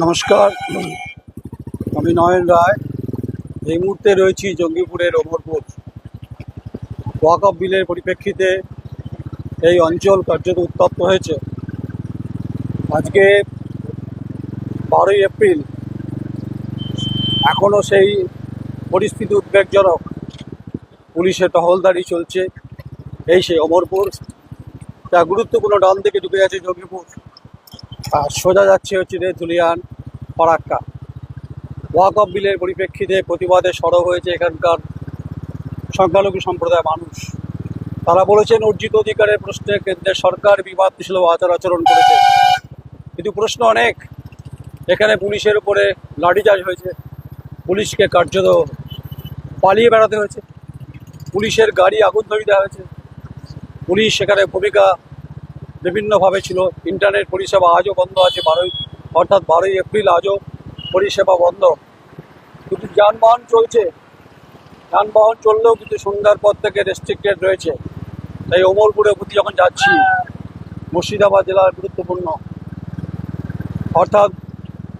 নমস্কার। আমি নয়ন রায়। এই মুহূর্তে রয়েছি জঙ্গিপুরের ওমরপুর ওয়াকফ বিলের পরিপ্রেক্ষিতে এই অঞ্চল কার্যত উত্তপ্ত হয়েছে। আজকে বারোই এপ্রিল এখনও সেই পরিস্থিতি উদ্বেগজনক। পুলিশের টহলদারি চলছে। এই সেই অমরপুর যা গুরুত্বপূর্ণ ডান দিকে ঢুকে গেছে জঙ্গিপুর। আর সোজা যাচ্ছে হচ্ছে ধুলিয়ান ফরাক্কা ওয়াকফ বিলের পরিপ্রেক্ষিতে প্রতিবাদে সরব হয়েছে এখানকার সংখ্যালঘু সম্প্রদায়ের মানুষ। তারা বলেছেন, অর্জিত অধিকারের প্রশ্নে কেন্দ্রের সরকার বিবাদ সুলভ আচার আচরণ করেছে। কিন্তু প্রশ্ন অনেক। এখানে পুলিশের উপরে লাঠিচার্জ হয়েছে। পুলিশকে কার্যত পালিয়ে বেড়াতে হয়েছে। পুলিশের গাড়ি আগুন ধরিয়ে দেওয়া হয়েছে। পুলিশ সেখানে ভূমিকা বিভিন্নভাবে ছিল। ইন্টারনেট পরিষেবা আজও বন্ধ আছে, বারোই, অর্থাৎ বারোই এপ্রিল আজও পরিষেবা বন্ধ। কিন্তু যানবাহন চলছে। যানবাহন চললেও কিন্তু সন্ধ্যার পর থেকে রেস্ট্রিক্টেড রয়েছে। তাই ওমরপুরের প্রতি যখন যাচ্ছি। মুর্শিদাবাদ জেলার গুরুত্বপূর্ণ। অর্থাৎ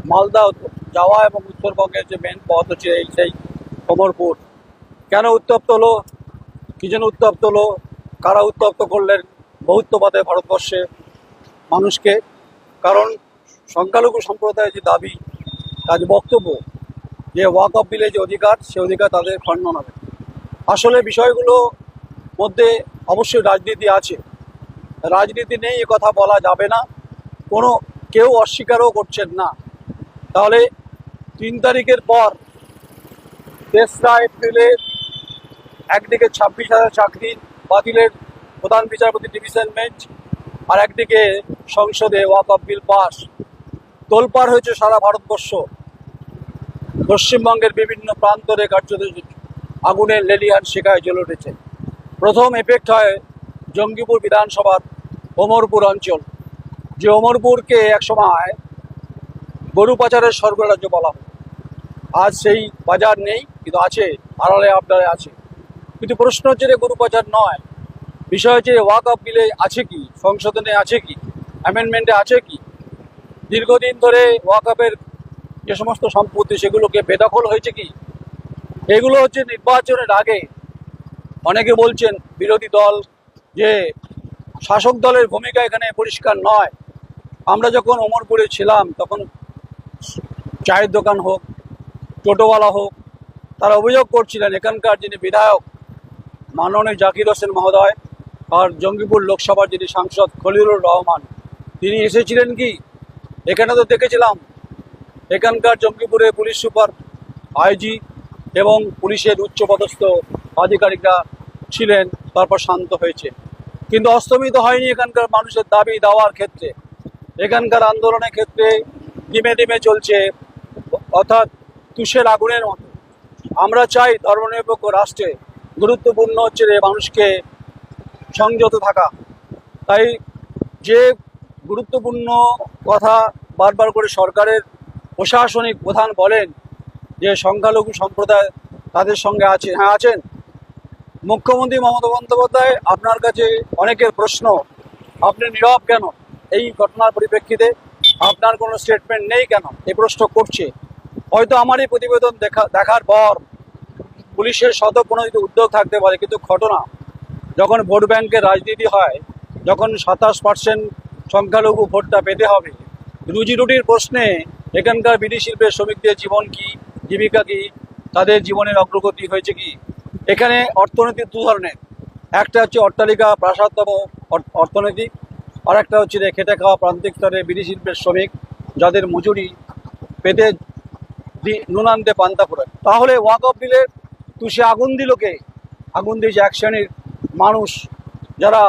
মালদা, যাওয়া এবং উত্তরবঙ্গের যে মেন পথ হচ্ছে এই সেই ওমরপুর কেন উত্তপ্ত হলো? কী জন্য উত্তপ্ত হলো? কারা উত্তপ্ত করলেন? বহুত্ববাদে ভারতবর্ষে মানুষকে, কারণ সংখ্যালঘু সম্প্রদায়ের যে দাবি, তার যে বক্তব্য, যে ওয়াক অফ বিলে যে অধিকার, সে অধিকার তাদের খণ্ডন হবে আসলে বিষয়গুলো মধ্যে অবশ্যই রাজনীতি আছে। রাজনীতি নেই, এ কথা বলা যাবে না। কোনো কেউ অস্বীকারও করছেন না। তাহলে তিন তারিখের পর তেসরা এপ্রিলে একদিকে ছাব্বিশ হাজার চাকরি বাতিলের প্রধান বিচারপতি ডিভিশন বেঞ্চ আর একদিকে সংসদে ওয়াক অফ বিল পাস। তোলপাড় হয়েছে সারা ভারতবর্ষ। পশ্চিমবঙ্গের বিভিন্ন প্রান্তরে কার্যত আগুনের লেলিয়ান শিকায় জ্বলে উঠেছে। প্রথম এফেক্ট হয় জঙ্গিপুর বিধানসভার ওমরপুর অঞ্চল, যে ওমরপুরকে একসময় গরু পাচারের স্বর্গরাজ্য বলা হয়। আজ সেই বাজার নেই, কিন্তু আছে, আড়ালে আপনারে আছে কিন্তু প্রশ্ন হচ্ছে গরু পাচার নয়। বিষয় হচ্ছে ওয়াক অফ বিলে আছে কি? সংশোধনে আছে কি? অ্যামেন্ডমেন্টে আছে কি? দীর্ঘদিন ধরে ওয়াকআপের যে সমস্ত সম্পত্তি, সেগুলোকে বেদখল হয়েছে কি? এগুলো হচ্ছে নির্বাচনের আগে অনেকে বলছেন, বিরোধী দল যে শাসক দলের ভূমিকা এখানে পরিষ্কার নয়। আমরা যখন অমরপুরে ছিলাম, তখন চায়ের দোকান হোক, টোটোওয়ালা হোক, তারা অভিযোগ করছিলেন, এখানকার যিনি বিধায়ক, মাননীয় জাকির হোসেন মহোদয় আর জঙ্গিপুর লোকসভার যিনি সাংসদ খলিলুর রহমান, তিনি এসেছিলেন কি? এখানে তো দেখেছিলাম, এখানকার জঙ্গিপুরে পুলিশ সুপার, আইজি এবং পুলিশের উচ্চপদস্থ আধিকারিকরা ছিলেন, তারপর শান্ত হয়েছে। কিন্তু অস্তমিত হয়নি এখানকার মানুষের দাবি দেওয়ার ক্ষেত্রে। এখানকার আন্দোলনের ক্ষেত্রে ডিমে ডিমে চলছে, অর্থাৎ তুষের আগুনের মতো। আমরা চাই ধর্মনিরপেক্ষ রাষ্ট্রে গুরুত্বপূর্ণ হচ্ছে মানুষকে সংযত থাকা। তাই যে গুরুত্বপূর্ণ কথা বারবার করে সরকারের প্রশাসনিক প্রধান বলেন যে সংখ্যালঘু সম্প্রদায় তাদের সঙ্গে আছে হ্যাঁ আছেন। মুখ্যমন্ত্রী মমতা বন্দ্যোপাধ্যায়, আপনার কাছে অনেকের প্রশ্ন, আপনি নীরব কেন? এই ঘটনার পরিপ্রেক্ষিতে আপনার কোনো স্টেটমেন্ট নেই কেন? এই প্রশ্ন করছে। হয়তো আমার এই প্রতিবেদন দেখা, দেখার পর পুলিশের শত কোনো যদি উদ্যোগ থাকতে পারে, কিন্তু ঘটনা যখন ভোট ব্যাংকের রাজনীতি হয়, যখন সাতাশ পার্সেন্ট সংখ্যালঘু ভোটটা পেতে হবে, রুজি রুটির প্রশ্নে এখানকার বিড়ি শিল্পের শ্রমিকদের জীবন কি, জীবিকা কি, তাদের জীবনের অগ্রগতি হয়েছে কি? এখানে অর্থনীতি দু ধরনের। একটা হচ্ছে অট্টালিকা প্রাসাদতম অর্থনীতি আর একটা হচ্ছে যে খেটে খাওয়া প্রান্তিক স্তরে বিড়ি শিল্পের শ্রমিক, যাদের মজুরি পেতে দি- নুন আনতে পান্তা পড়ে তাহলে ওয়াক অফ বিলের তুষে আগুন দিল কে? আগুন দিয়েছে এক শ্রেণির মানুষ যারা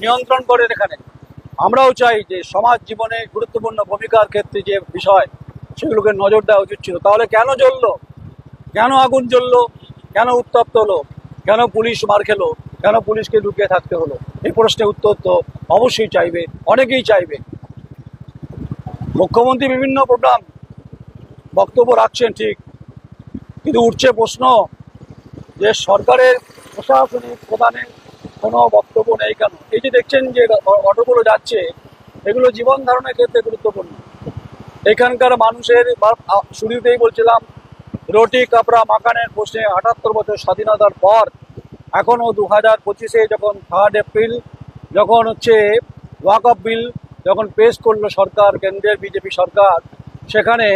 নিয়ন্ত্রণ করেন এখানে। আমরাও চাই যে সমাজ জীবনে গুরুত্বপূর্ণ ভূমিকার ক্ষেত্রে যে বিষয়, সেগুলোকে নজর দেওয়া উচিত ছিল। তাহলে কেন জ্বললো? কেন আগুন জ্বললো? কেন উত্তপ্ত হলো? কেন পুলিশ মার খেলো? কেন পুলিশকে লুকিয়ে থাকতে হলো? এই প্রশ্নের উত্তর তো অবশ্যই চাইবে, অনেকেই চাইবে। মুখ্যমন্ত্রী বিভিন্ন প্রোগ্রাম বক্তব্য রাখছেন ঠিক, কিন্তু উঠছে প্রশ্ন যে সরকারের প্রশাসনিক প্রধানের কোনো বক্তব্য নেই কেন? এই যে দেখছেন যে অটোগুলো যাচ্ছে, এগুলো জীবন ধারণের ক্ষেত্রে গুরুত্বপূর্ণ। এখানকার মানুষের শুরুতেই বলছিলাম, রুটি, কাপড়া, মাখানের প্রশ্নে আটাত্তর বছর স্বাধীনতার পর এখনও দু হাজার পঁচিশে যখন থার্ড এপ্রিল যখন হচ্ছে ওয়াক অফ বিল যখন পেশ করল সরকার, কেন্দ্রের বিজেপি সরকার, সেখানে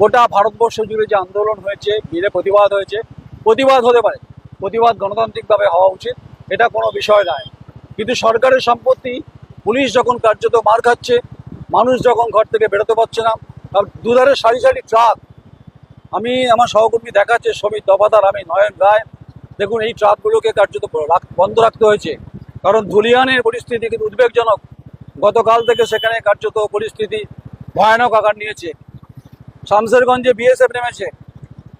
গোটা ভারতবর্ষ জুড়ে যে আন্দোলন হয়েছে, বিলে প্রতিবাদ হয়েছে, প্রতিবাদ হতে পারে। প্রতিবাদ গণতান্ত্রিকভাবে হওয়া উচিত, এটা কোনো বিষয় নয়। কিন্তু সরকারের সম্পত্তি, পুলিশ যখন কার্যত মার খাচ্ছে, মানুষ যখন ঘর থেকে বেরোতে পারছে না দুধারে সারি সারি ট্রাক। আমি আমার সহকর্মী দেখাচ্ছে, শ্রমিক দফাদার আমি নয়ন রায়। দেখুন, এই ট্রাকগুলোকে কার্যত বন্ধ রাখতে হয়েছে। কারণ ধুলিয়ানের পরিস্থিতি কিন্তু উদ্বেগজনক। গতকাল থেকে সেখানে কার্যত পরিস্থিতি ভয়ানক আকার নিয়েছে। শামসেরগঞ্জে বিএসএফ নেমেছে।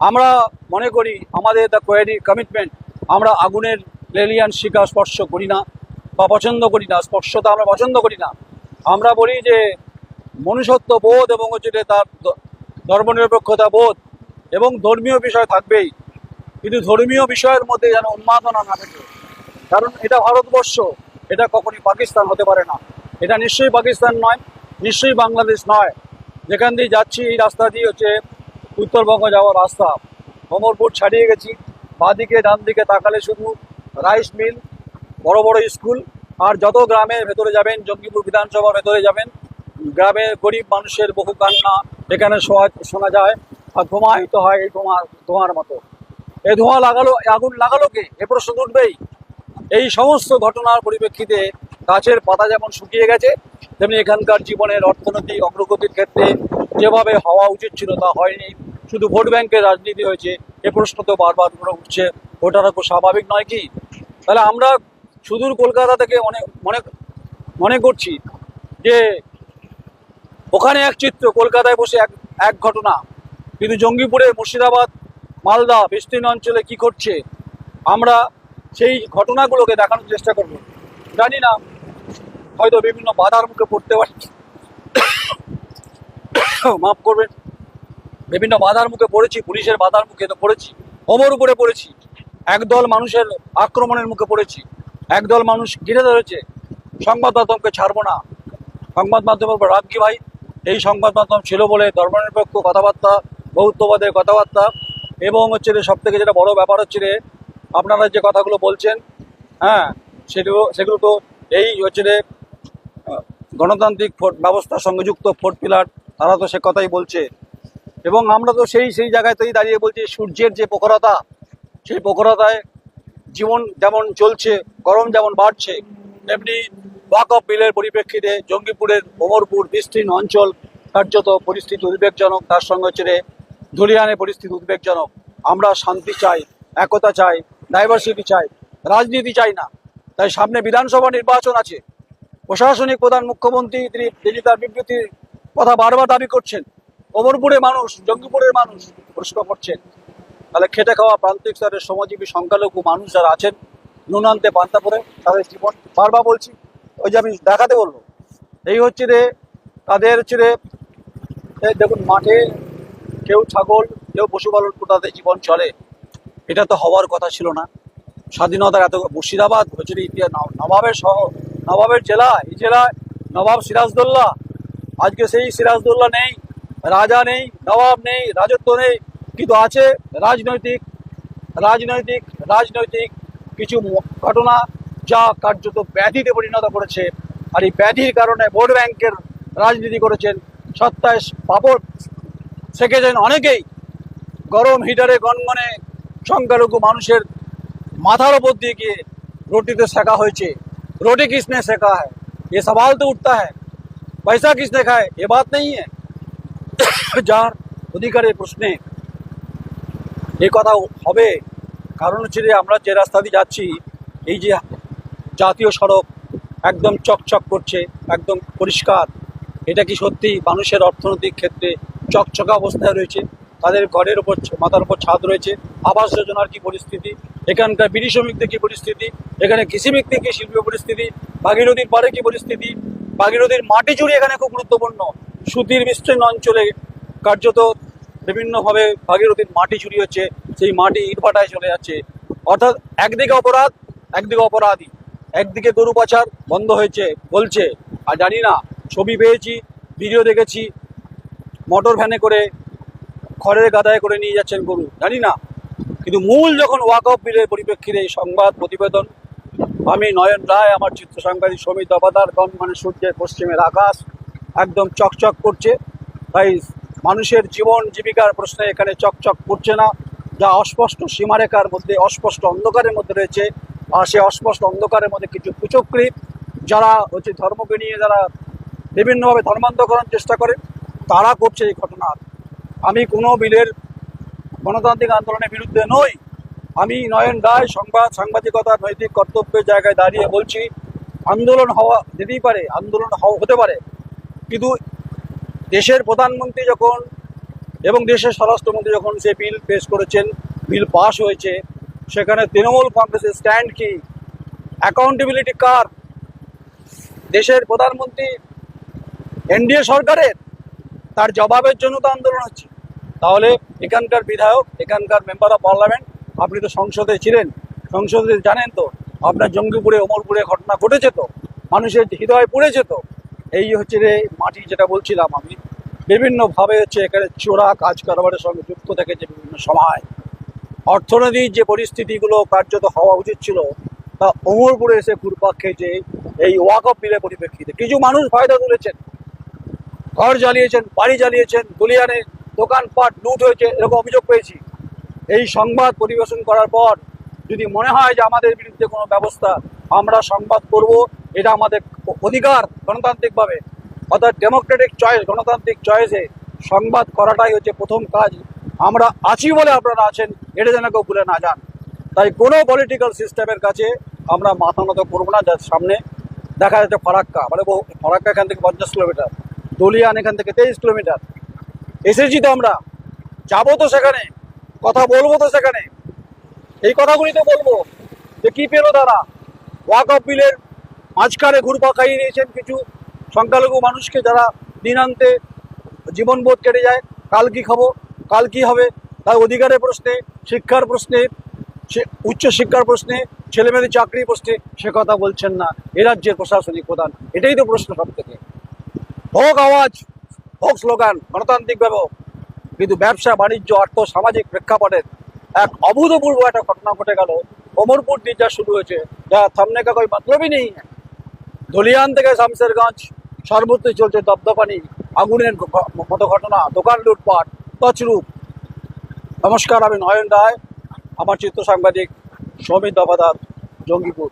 আমরা মনে করি আমাদের দ্য কোয়ারি কমিটমেন্ট আমরা আগুনের লেলিয়ান শিকা স্পর্শ করি না বা পছন্দ করি না স্পর্শতা আমরা পছন্দ করি না। আমরা বলি যে মনুষ্যত্ব বোধ এবং হচ্ছে তার ধর্মনিরপেক্ষতা বোধ এবং ধর্মীয় বিষয় থাকবেই। কিন্তু ধর্মীয় বিষয়ের মধ্যে যেন উন্মাদনা না থাকে। কারণ এটা ভারতবর্ষ, এটা কখনই পাকিস্তান হতে পারে না। এটা নিশ্চয়ই পাকিস্তান নয়, নিশ্চয়ই বাংলাদেশ নয়। যেখান দিয়ে যাচ্ছি এই রাস্তা দিয়ে হচ্ছে উত্তরবঙ্গ যাওয়ার রাস্তা। অমরপুর ছাড়িয়ে গেছি। বাঁদিকে ডান দিকে তাকালে শুধু রাইস মিল, বড় বড় স্কুল আর যত গ্রামের ভেতরে যাবেন, জঙ্গিপুর বিধানসভার ভেতরে যাবেন গ্রামে গরিব মানুষের বহু কান্না এখানে শোনা যায় আর ধোঁয়াহিত হয় এই ধোঁয়া ধোঁয়ার মতো। এ ধোঁয়া লাগালো আগুন লাগালো কে? এ প্রশ্ন উঠবেই। এই সমস্ত ঘটনার পরিপ্রেক্ষিতে গাছের পাতা যেমন শুকিয়ে গেছে, তেমনি এখানকার জীবনের অর্থনৈতিক অগ্রগতির ক্ষেত্রে যেভাবে হওয়া উচিত ছিল তা হয়নি। শুধু ভোট ব্যাংকের রাজনীতি হয়েছে, এ প্রশ্ন তো বারবার করে উঠছে। ওটা খুব স্বাভাবিক নয় কি? তাহলে আমরা সুদূর কলকাতা থেকে অনেক মনে মনে করছি যে ওখানে এক চিত্র, কলকাতায় বসে এক এক ঘটনা। কিন্তু জঙ্গিপুরে মুর্শিদাবাদ, মালদা, বিস্তীর্ণ অঞ্চলে কি করছে আমরা সেই ঘটনাগুলোকে দেখানোর চেষ্টা করব। জানি না, হয়তো বিভিন্ন বাধার মুখে পড়তে পারি। মাফ করবেন। বিভিন্ন বাধার মুখে পড়েছি পুলিশের বাধার মুখে তো পড়েছি হোমর উপরে পড়েছি। একদল মানুষের আক্রমণের মুখে পড়েছি। একদল মানুষ ঘিরে ধরেছে সংবাদ মাধ্যমকে ছাড়বো না। সংবাদ মাধ্যমের উপর রাজ্ঞী ভাই এই সংবাদ মাধ্যম ছিল বলে ধর্মনিরপেক্ষ কথাবার্তা বৌদ্ধবাদের কথাবার্তা এবং হচ্ছে যে সব থেকে যেটা বড় ব্যাপার হচ্ছে রে, আপনারা যে কথাগুলো বলছেন হ্যাঁ সেগুলো সেগুলো তো এই হচ্ছে রে, গণতান্ত্রিক ব্যবস্থার সঙ্গে যুক্ত ফোর্থ পিলার তারা তো সে কথাই বলছে। এবং আমরা তো সেই সেই জায়গাতেই দাঁড়িয়ে বলছি, সূর্যের যে প্রখরতা, সেই প্রখরতায় জীবন যেমন চলছে, গরম যেমন বাড়ছে, তেমনি ওয়াক অফ বিলের পরিপ্রেক্ষিতে জঙ্গিপুরের ওমরপুর বিস্তীর্ণ অঞ্চল কার্যত পরিস্থিতি উদ্বেগজনক, তার সঙ্গে হচ্ছে রে ধুলিয়ানের পরিস্থিতি উদ্বেগজনক। আমরা শান্তি চাই, একতা চাই ডাইভার্সিটি চাই, রাজনীতি চাই না। তাই সামনে বিধানসভা নির্বাচন আছে। প্রশাসনিক প্রধান মুখ্যমন্ত্রী, তিনি তিনি তার বিবৃতির কথা বারবার দাবি করছেন। অমরপুরের মানুষ, জঙ্গিপুরের মানুষ প্রশ্ন করছেন। তাহলে খেটে খাওয়া প্রান্তিক স্তরের শ্রমজীবী সংখ্যালঘু মানুষ যারা আছেন নুনান্তে আনতে পান্তা পরে তাদের জীবন বারবার বলছি, ওই যে আমি দেখাতে বলব। এই হচ্ছে রে তাদের হচ্ছে রে দেখুন, মাঠে কেউ ছাগল, কেউ পশুপালন তাদের জীবন চলে। এটা তো হওয়ার কথা ছিল না। স্বাধীনতার এত মুর্শিদাবাদ হচ্ছে ইতিহাস, নবাবের শহর, নবাবের জেলা, এই জেলায় নবাব সিরাজদৌল্লা আজকে সেই সিরাজদৌল্লা নেই, রাজা নেই, নবাব নেই, রাজত্ব নেই, কিন্তু আছে রাজনৈতিক রাজনৈতিক রাজনৈতিক কিছু ঘটনা যা কার্যত ব্যাধিতে পরিণত করেছে। আর এই ব্যাধির কারণে ভোট ব্যাংকের রাজনীতি করেছেন সত্তায় পাপড় সেকেছেন অনেকেই গরম হিটারে গনগনে সংখ্যালঘু মানুষের মাথার ওপর দিয়ে গিয়ে রুটিতে শেখা হয়েছে। রোটি কৃষ্ণে শেখা হয়। এ সবাল তো উঠতে হয়। पैसा किसने खाए ये बात नहीं है যার অধিকারের প্রশ্নে এই কথা হবে কারণ হচ্ছে যে আমরা যে রাস্তা দিয়ে যাচ্ছি এই যে জাতীয় সড়ক একদম চকচক করছে একদম পরিষ্কার এটা কি সত্যি মানুষের অর্থনৈতিক ক্ষেত্রে চকচকা অবস্থায় রয়েছে তাদের ঘরের উপর ছ- মাথার উপর ছাদ রয়েছে আবাস যোজনার কি পরিস্থিতি এখানকার বিড়ি শ্রমিকদের কি পরিস্থিতি এখানে কৃষি ভিত্তিক কি শিল্প পরিস্থিতি ভাগীরথীর পারে কি পরিস্থিতি ভাগীরথীর মাটি চুরি এখানে খুব গুরুত্বপূর্ণ। সুতির বিস্তীর্ণ অঞ্চলে কার্যত বিভিন্নভাবে ভাগীরথীর মাটি চুরি হচ্ছে, সেই মাটি ইটভাটায় চলে যাচ্ছে। অর্থাৎ একদিকে অপরাধ, একদিকে অপরাধী। একদিকে গরু পাচার বন্ধ হয়েছে, বলছে। আর জানি না, ছবি পেয়েছি, ভিডিও দেখেছি, মোটর ভ্যানে করে খড়ের গাদায় করে নিয়ে যাচ্ছেন গরু, জানি না। কিন্তু মূল যখন ওয়াক অফ বিলের পরিপ্রেক্ষিতে সংবাদ প্রতিবেদন আমি নয়ন রায়, আমার চিত্র সাংবাদিক সমিত অবতার গণ মানে সূর্যের পশ্চিমের আকাশ, একদম চকচক করছে। তাই মানুষের জীবন জীবিকার প্রশ্নে এখানে চকচক করছে না। যা অস্পষ্ট সীমারেখার মধ্যে, অস্পষ্ট অন্ধকারের মধ্যে রয়েছে। আর সে অস্পষ্ট অন্ধকারের মধ্যে কিছু কুচক্রী, যারা হচ্ছে ধর্মকে নিয়ে যারা বিভিন্নভাবে ধর্মান্তকরণ চেষ্টা করে, তারা করছে এই ঘটনা। আমি কোনো বিলের গণতান্ত্রিক আন্দোলনের বিরুদ্ধে নই। আমি নয়ন রায়, সংবাদ সাংবাদিকতার নৈতিক কর্তব্যের জায়গায় দাঁড়িয়ে বলছি, আন্দোলন হওয়া যেতেই পারে, আন্দোলন হতে পারে। কিন্তু দেশের প্রধানমন্ত্রী যখন এবং দেশের স্বরাষ্ট্রমন্ত্রী যখন সে বিল পেশ করেছেন, বিল পাশ হয়েছে, সেখানে তৃণমূল কংগ্রেসের স্ট্যান্ড কি? অ্যাকাউন্টেবিলিটি কার? দেশের প্রধানমন্ত্রী এনডিএ সরকারের? তার জবাবের জন্য তো আন্দোলন হচ্ছে। তাহলে এখানকার বিধায়ক, এখানকার মেম্বার অফ পার্লামেন্ট আপনি তো সংসদে ছিলেন, সংসদে জানেন তো, আপনার জঙ্গিপুরে, ওমরপুরে ঘটনা ঘটেছে তো, মানুষের হৃদয় পড়েছে তো। এই হচ্ছে রে মাটি যেটা বলছিলাম আমি, বিভিন্নভাবে হচ্ছে এখানে চোরা কাজ কারবারের সঙ্গে যুক্ত থেকেছে বিভিন্ন সময়, অর্থনৈতিক যে পরিস্থিতিগুলো কার্যত হওয়া উচিত ছিল, তা ওমরপুরে এসে ঘুরপাক খেয়েছে এই ওয়াক অফ বিলের পরিপ্রেক্ষিতে কিছু মানুষ ফায়দা তুলেছেন। ঘর জ্বালিয়েছেন, বাড়ি জ্বালিয়েছেন দুলিয়ানে দোকানপাট লুট হয়েছে, এরকম অভিযোগ পেয়েছি। এই সংবাদ পরিবেশন করার পর যদি মনে হয় যে আমাদের বিরুদ্ধে কোনো ব্যবস্থা, আমরা সংবাদ করব। এটা আমাদের অধিকার গণতান্ত্রিকভাবে। অর্থাৎ ডেমোক্রেটিক চয়েস গণতান্ত্রিক চয়েসে সংবাদ করাটাই হচ্ছে প্রথম কাজ। আমরা আছি বলে আপনারা আছেন, এটা যেন কেউ ভুলে না যান। তাই কোনো পলিটিক্যাল সিস্টেমের কাছে আমরা মাথা নত করব না, যার সামনে দেখা যাচ্ছে ফারাক্কা। মানে ফারাক্কা এখান থেকে পঞ্চাশ কিলোমিটার, দলিয়ান এখান থেকে তেইশ কিলোমিটার। এসেছি তো আমরা। যাব তো সেখানে। কথা বলব তো সেখানে। এই কথাগুলি তো বলব যে কি পেল তারা? ওয়াক অফ বিলের মাঝখানে ঘুরপা খাইয়ে নিয়েছেন কিছু সংখ্যালঘু মানুষকে যারা দিনান্তে জীবনবোধ কেটে যায়। কাল কি খাব? কাল কি হবে? তার অধিকারের প্রশ্নে, শিক্ষার প্রশ্নে, সে- উচ্চ শিক্ষার প্রশ্নে, ছেলেমেয়েদের চাকরি প্রশ্নে সে কথা বলছেন না। এ রাজ্যের প্রশাসনিক প্রধান। এটাই তো প্রশ্ন সব থেকে হোক আওয়াজ হোক স্লোগান, গণতান্ত্রিক হোক। কিন্তু ব্যবসা, বাণিজ্য, অর্থ, সামাজিক প্রেক্ষাপটের এক অভূতপূর্ব একটা ঘটনা ঘটে গেল। অমরপুর দিয়ে যা শুরু হয়েছে, যা থামনে কা মতলবই নেই। ধলিয়ান থেকে শামসেরগঞ্জ, সর্বত্রই চলছে দপদপানি, আগুনের মতো ঘটনা, দোকান লুটপাট, তছরূপ। নমস্কার, আমি নয়ন রায়, আমার চিত্র সাংবাদিক সৌমিত দফাদার, জঙ্গিপুর।